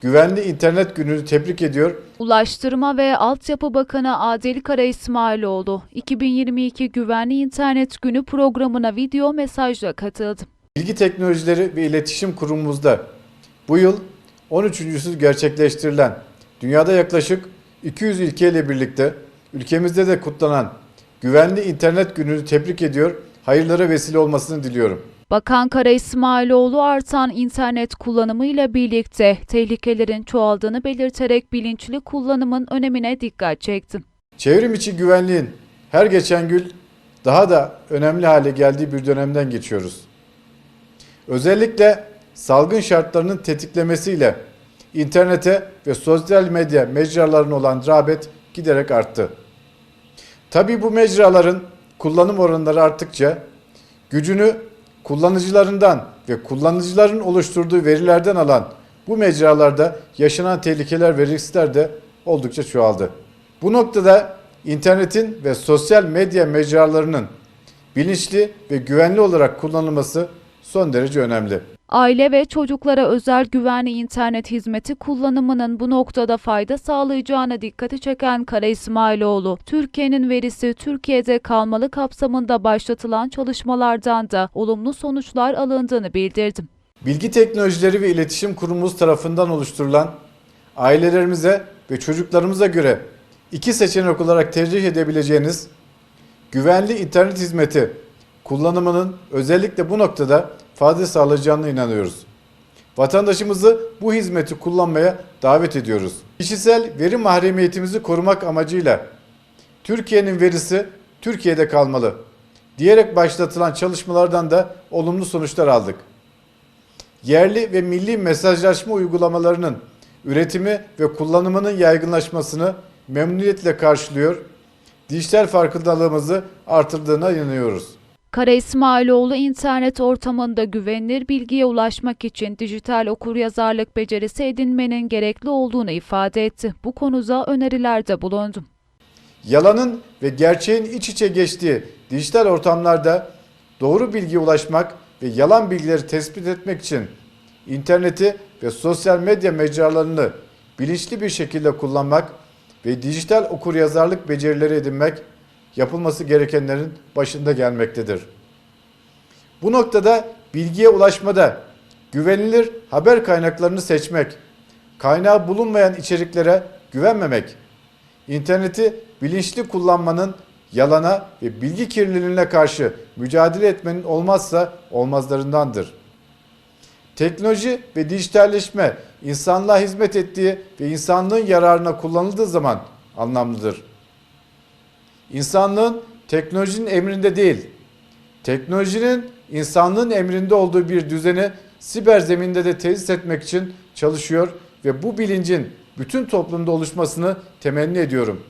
Güvenli İnternet Günü'nü tebrik ediyor. Ulaştırma ve Altyapı Bakanı Adil Kara İsmailoğlu, 2022 Güvenli İnternet Günü programına video mesajla katıldı. Bilgi Teknolojileri ve İletişim Kurumumuzda bu yıl 13.sü gerçekleştirilen dünyada yaklaşık 200 ilkeyle birlikte ülkemizde de kutlanan Güvenli İnternet Günü'nü tebrik ediyor, hayırlara vesile olmasını diliyorum. Bakan Kara İsmailoğlu artan internet kullanımıyla birlikte tehlikelerin çoğaldığını belirterek bilinçli kullanımın önemine dikkat çekti. Çevrim içi güvenliğin her geçen gün daha da önemli hale geldiği bir dönemden geçiyoruz. Özellikle salgın şartlarının tetiklemesiyle internete ve sosyal medya mecralarına olan rağbet giderek arttı. Tabii bu mecraların kullanım oranları arttıkça gücünü kullanıcılarından ve kullanıcıların oluşturduğu verilerden alan bu mecralarda yaşanan tehlikeler ve riskler de oldukça çoğaldı. Bu noktada internetin ve sosyal medya mecralarının bilinçli ve güvenli olarak kullanılması son derece önemli. Aile ve çocuklara özel güvenli internet hizmeti kullanımının bu noktada fayda sağlayacağına dikkati çeken Kara İsmailoğlu, Türkiye'nin verisi Türkiye'de kalmalı kapsamında başlatılan çalışmalardan da olumlu sonuçlar alındığını bildirdi. Bilgi Teknolojileri ve İletişim Kurumumuz tarafından oluşturulan ailelerimize ve çocuklarımıza göre iki seçenek olarak tercih edebileceğiniz güvenli internet hizmeti kullanımının özellikle bu noktada fayda sağlayacağına inanıyoruz. Vatandaşımızı bu hizmeti kullanmaya davet ediyoruz. Kişisel veri mahremiyetimizi korumak amacıyla Türkiye'nin verisi Türkiye'de kalmalı diyerek başlatılan çalışmalardan da olumlu sonuçlar aldık yerli ve milli mesajlaşma uygulamalarının üretimi ve kullanımının yaygınlaşmasını memnuniyetle karşılıyor, dijital farkındalığımızı artırdığına inanıyoruz. Kara İsmailoğlu internet ortamında güvenilir bilgiye ulaşmak için dijital okuryazarlık becerisi edinmenin gerekli olduğunu ifade etti. Bu konuda önerilerde bulundu. Yalanın ve gerçeğin iç içe geçtiği dijital ortamlarda doğru bilgiye ulaşmak ve yalan bilgileri tespit etmek için interneti ve sosyal medya mecralarını bilinçli bir şekilde kullanmak ve dijital okuryazarlık becerileri edinmek yapılması gerekenlerin başında gelmektedir. Bu noktada bilgiye ulaşmada güvenilir haber kaynaklarını seçmek, kaynağı bulunmayan içeriklere güvenmemek, İnterneti bilinçli kullanmanın yalana ve bilgi kirliliğine karşı mücadele etmenin olmazsa olmazlarındandır. Teknoloji ve dijitalleşme insanlığa hizmet ettiği ve insanlığın yararına kullanıldığı zaman anlamlıdır. İnsanlığın teknolojinin emrinde değil, teknolojinin insanlığın emrinde olduğu bir düzeni siber zeminde de tesis etmek için çalışıyor ve bu bilincin bütün toplumda oluşmasını temenni ediyorum.